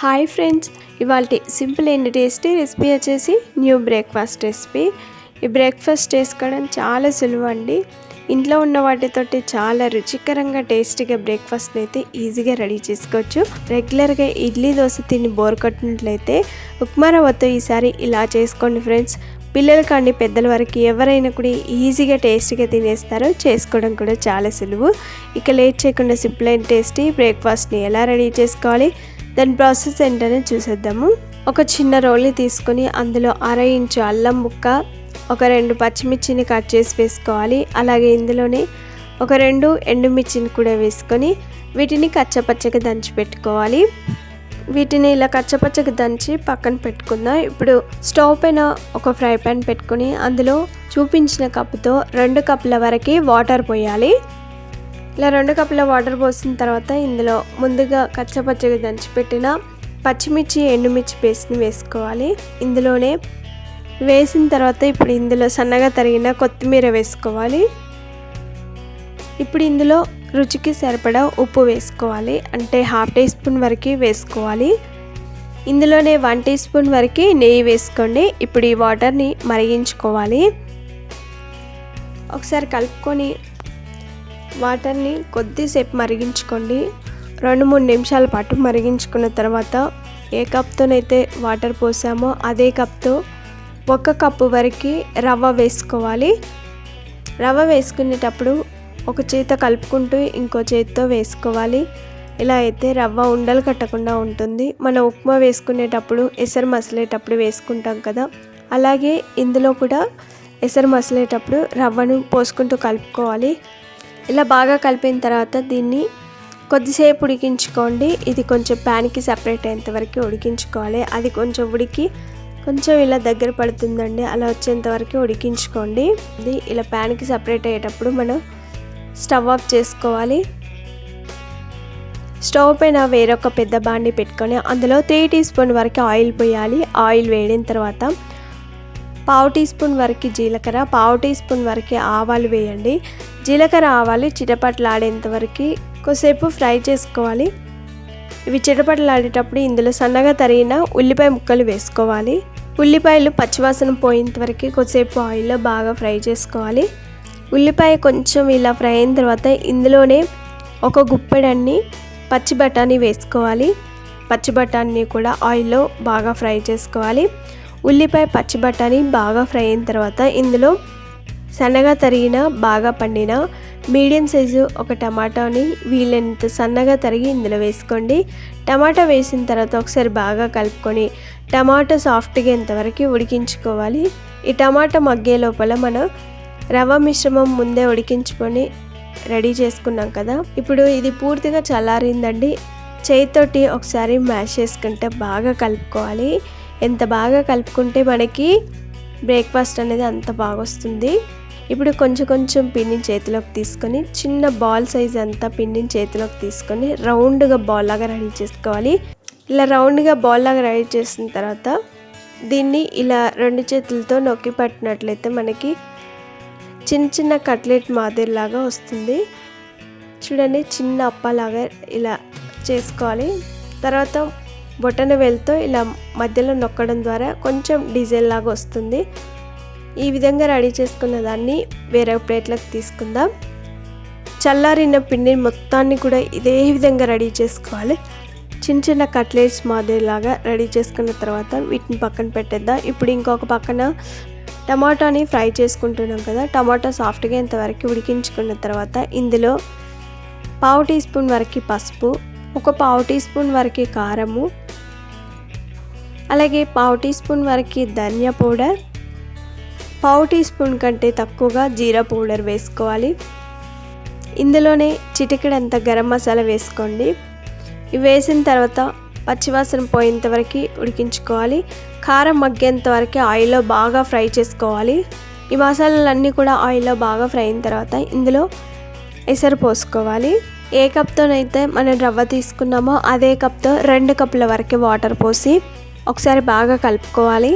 Hi friends ఇవాళ simple and tasty recipe వచ్చేసి new breakfast recipe. ఈ బ్రేక్ఫాస్ట్ చేసుకోవడం చాలా సులువు అండి. ఇంట్లో ఉన్న వాటితోటి చాలా రుచికరంగా టేస్టీగా బ్రేక్ఫాస్ట్ని అయితే ఈజీగా రెడీ చేసుకోవచ్చు. రెగ్యులర్గా ఇడ్లీ దోశ తిని బోర్ కొట్టినట్లయితే ఉప్మా రవ్వతో ఈసారి ఇలా చేసుకోండి ఫ్రెండ్స్. పిల్లలు కానీ పెద్దల వరకు ఎవరైనా కూడా ఈజీగా టేస్టీగా తినేస్తారు చేసుకోవడం కూడా చాలా సులువు. ఇక లేట్ చేయకుండా సింపుల్ అండ్ టేస్టీ బ్రేక్ఫాస్ట్ని ఎలా రెడీ చేసుకోవాలి? దాని ప్రాసెస్ ఏంటనే చూసేద్దాము. ఒక చిన్న రోల్ని తీసుకొని అందులో అర ఇంచు అల్లం ముక్క ఒక రెండు పచ్చిమిర్చిని కట్ చేసి వేసుకోవాలి. అలాగే ఇందులోనే ఒక రెండు ఎండుమిర్చిని కూడా వేసుకొని వీటిని కచ్చపచ్చగా దంచి పెట్టుకోవాలి. వీటిని ఇలా కచ్చపచ్చగా దంచి పక్కన పెట్టుకుందాం. ఇప్పుడు స్టవ్ పైన ఒక ఫ్రై పాన్ పెట్టుకొని అందులో చూపించిన కప్పుతో రెండు కప్పుల వరకు వాటర్ పోయాలి. ఇలా రెండు కప్పుల వాటర్ పోసిన తర్వాత ఇందులో ముందుగా కచ్చపచ్చగా దంచిపెట్టిన పచ్చిమిర్చి ఎండుమిర్చి పేస్ట్ని వేసుకోవాలి. ఇందులోనే వేసిన తర్వాత ఇప్పుడు ఇందులో సన్నగా తరిగిన కొత్తిమీర వేసుకోవాలి. ఇప్పుడు ఇందులో రుచికి సరిపడా ఉప్పు వేసుకోవాలి. అంటే హాఫ్ టీ స్పూన్ వరకు వేసుకోవాలి. ఇందులోనే వన్ టీ స్పూన్ వరకు నెయ్యి వేసుకోండి. ఇప్పుడు ఈ వాటర్ని మరిగించుకోవాలి. ఒకసారి కలుపుకొని వాటర్ని కొద్దిసేపు మరిగించుకోండి. రెండు మూడు నిమిషాల పాటు మరిగించుకున్న తర్వాత ఏ కప్తోనైతే వాటర్ పోసామో అదే కప్తో ఒక కప్పు వరకు రవ్వ వేసుకోవాలి. రవ్వ వేసుకునేటప్పుడు ఒక చేత కలుపుకుంటూ ఇంకో చేతితో వేసుకోవాలి. ఇలా అయితే రవ్వ ఉండలు కట్టకుండా ఉంటుంది. మన ఉప్మా వేసుకునేటప్పుడు ఎసరు మసలేటప్పుడు వేసుకుంటాం కదా. అలాగే ఇందులో కూడా ఎసరు మసలేటప్పుడు రవ్వను పోసుకుంటూ కలుపుకోవాలి. ఇలా బాగా కలిపిన తర్వాత దీన్ని కొద్దిసేపు ఉడికించుకోండి. ఇది కొంచెం ప్యాన్కి సపరేట్ అయ్యేంత వరకు ఉడికించుకోవాలి. అది కొంచెం ఉడికి కొంచెం ఇలా దగ్గర పడుతుందండి. అలా వచ్చేంత వరకు ఉడికించుకోండి. ఇది ఇలా ప్యాన్కి సపరేట్ అయ్యేటప్పుడు మనం స్టవ్ ఆఫ్ చేసుకోవాలి. స్టవ్ పైన వేరొక పెద్ద బాండి పెట్టుకొని అందులో త్రీ టీ స్పూన్ వరకు ఆయిల్ పోయాలి. ఆయిల్ వేడిన తర్వాత పావు టీ స్పూన్ వరకు జీలకర్ర పావు టీ స్పూన్ వరకు ఆవాలు వేయండి. జీలకర్ర ఆవాలు చిటపట్లాడేంత వరకు కొద్దిసేపు ఫ్రై చేసుకోవాలి. ఇవి చిటపట్లాడేటప్పుడు ఇందులో సన్నగా తరిగిన ఉల్లిపాయ ముక్కలు వేసుకోవాలి. ఉల్లిపాయలు పచ్చివాసన పోయేంత వరకు కొద్దిసేపు ఆయిల్లో బాగా ఫ్రై చేసుకోవాలి. ఉల్లిపాయ కొంచెం ఇలా ఫ్రై అయిన తర్వాత ఇందులోనే ఒక గుప్పెడన్ని పచ్చి బఠానీ వేసుకోవాలి. పచ్చి బఠానీ కూడా ఆయిల్లో బాగా ఫ్రై చేసుకోవాలి. ఉల్లిపాయ పచ్చి బఠానీ బాగా ఫ్రై అయిన తర్వాత ఇందులో సన్నగా తరిగిన బాగా పండిన మీడియం సైజు ఒక టమాటాని వీలైనంత సన్నగా తరిగి ఇందులో వేసుకోండి. టమాటా వేసిన తర్వాత ఒకసారి బాగా కలుపుకొని టమాటా సాఫ్ట్గా ఎంతవరకు ఉడికించుకోవాలి. ఈ టమాటా మగ్గే లోపల మనం రవ్వ మిశ్రమం ముందే ఉడికించుకొని రెడీ చేసుకున్నాం కదా. ఇప్పుడు ఇది పూర్తిగా చల్లారిందండి. చేతితోటి ఒకసారి మ్యాష్ చేసుకుంటే బాగా కలుపుకోవాలి. ఎంత బాగా కలుపుకుంటే మనకి బ్రేక్ఫాస్ట్ అనేది అంత బాగా వస్తుంది ఇప్పుడు కొంచెం కొంచెం పిండిని చేతిలోకి తీసుకొని చిన్న బాల్ సైజ్ అంతా పిండిని చేతిలోకి తీసుకొని రౌండ్గా బాల్ లాగా రెడీ చేసుకోవాలి. ఇలా రౌండ్గా బాల్ లాగా రెడీ చేసిన తర్వాత దీన్ని ఇలా రెండు చేతులతో నొక్కి పట్టినట్లయితే మనకి చిన్న చిన్న కట్లెట్ మాదిరిలాగా వస్తుంది. చూడండి చిన్న అప్పలాగా ఇలా చేసుకోవాలి. తర్వాత బొటన వేలుతో ఇలా మధ్యలో నొక్కడం ద్వారా కొంచెం డిజైన్ లాగా వస్తుంది. ఈ విధంగా రెడీ చేసుకున్న దాన్ని వేరే ప్లేట్లకు తీసుకుందాం. చల్లారిన పిండిని మొత్తాన్ని కూడా ఇదే విధంగా రెడీ చేసుకోవాలి. చిన్న చిన్న కట్లెట్స్ మాదిరిలాగా రెడీ చేసుకున్న తర్వాత వీటిని పక్కన పెట్టేద్దాం. ఇప్పుడు ఇంకొక పక్కన టమాటాని ఫ్రై చేసుకుంటున్నాం కదా టమాటా సాఫ్ట్గా ఇంతవరకు ఉడికించుకున్న తర్వాత ఇందులో పావు టీ స్పూన్ వరకు పసుపు ఒక పావు టీ స్పూన్ వరకు కారము అలాగే పావు టీ స్పూన్ వరకు ధనియా పౌడర్ పావు టీ స్పూన్ కంటే తక్కువగా జీరా పౌడర్ వేసుకోవాలి. ఇందులోనే చిటికెడంత గరం మసాలా వేసుకోండి. ఇవి వేసిన తర్వాత పచ్చివాసన పోయేంత వరకు ఉడికించుకోవాలి. కారం మగ్గేంత వరకు ఆయిల్లో బాగా ఫ్రై చేసుకోవాలి. ఈ మసాలాలన్నీ కూడా ఆయిల్లో బాగా ఫ్రై అయిన తర్వాత ఇందులో ఎసరు పోసుకోవాలి. ఏ కప్తోనైతే మనం రవ్వ తీసుకున్నామో అదే కప్తో రెండు కప్పుల వరకు వాటర్ పోసి ఒకసారి బాగా కలుపుకోవాలి.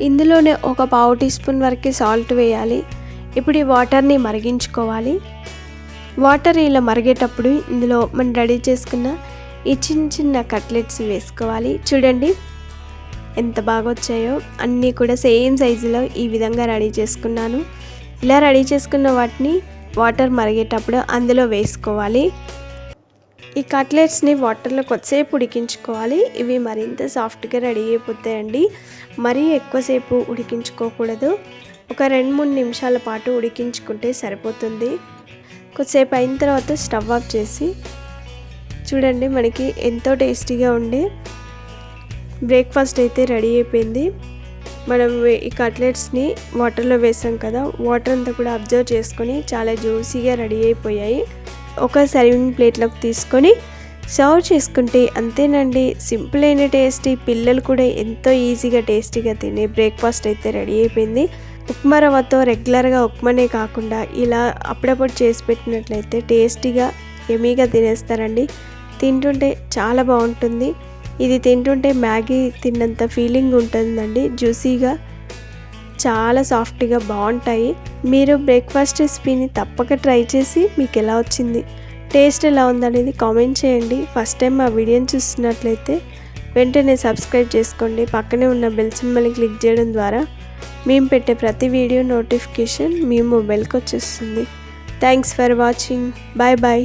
ఇందులోనే ఒక పావు టీ స్పూన్ వరకు సాల్ట్ వేయాలి. ఇప్పుడు ఈ వాటర్ని మరిగించుకోవాలి. వాటర్ ఇలా మరిగేటప్పుడు ఇందులో మనం రెడీ చేసుకున్న ఈ చిన్న చిన్న కట్లెట్స్ వేసుకోవాలి. చూడండి ఎంత బాగా వచ్చాయో. అన్నీ కూడా సేమ్ సైజులో ఈ విధంగా రెడీ చేసుకున్నాను. ఇలా రెడీ చేసుకున్న వాటిని వాటర్ మరిగేటప్పుడు అందులో వేసుకోవాలి. ఈ కట్లెట్స్ని వాటర్లో కొద్దిసేపు ఉడికించుకోవాలి. ఇవి మరింత సాఫ్ట్గా రెడీ అయిపోతాయండి. మరీ ఎక్కువసేపు ఉడికించుకోకూడదు. ఒక రెండు మూడు నిమిషాల పాటు ఉడికించుకుంటే సరిపోతుంది. కొద్దిసేపు అయిన తర్వాత స్టవ్ ఆఫ్ చేసి చూడండి మనకి ఎంతో టేస్టీగా ఉండే బ్రేక్ఫాస్ట్ అయితే రెడీ అయిపోయింది. మనం ఈ కట్లెట్స్ని వాటర్లో వేసాం కదా వాటర్ అంతా కూడా అబ్జర్వ్ చేసుకొని చాలా జ్యూసీగా రెడీ అయిపోయాయి. ఒక సర్వింగ్ ప్లేట్లోకి తీసుకొని సర్వ్ చేసుకుంటే అంతేనండి. సింపుల్ అయిన టేస్టీ. పిల్లలు కూడా ఎంతో ఈజీగా టేస్టీగా తినే బ్రేక్ఫాస్ట్ అయితే రెడీ అయిపోయింది. ఉప్మా రవ్వతో రెగ్యులర్గా ఉప్మానే కాకుండా ఇలా అప్పుడప్పుడు చేసి పెట్టినట్లయితే టేస్టీగా ఎమీగా తినేస్తారండి. తింటుంటే చాలా బాగుంటుంది. ఇది తింటుంటే మ్యాగీ తిన్నంత ఫీలింగ్ ఉంటుందండి. జ్యూసీగా చాలా సాఫ్ట్గా బాగుంటాయి మీరు బ్రేక్ఫాస్ట్ రెసిపీని తప్పక ట్రై చేసి మీకు ఎలా వచ్చింది టేస్ట్ ఎలా ఉందనేది కామెంట్ చేయండి. ఫస్ట్ టైం మా వీడియోని చూస్తున్నట్లయితే వెంటనే సబ్స్క్రైబ్ చేసుకోండి. పక్కనే ఉన్న బెల్ సింబల్ని క్లిక్ చేయడం ద్వారా మేము పెట్టే ప్రతి వీడియో నోటిఫికేషన్ మీ మొబైల్కి వచ్చేస్తుంది. Thanks for watching. Bye bye.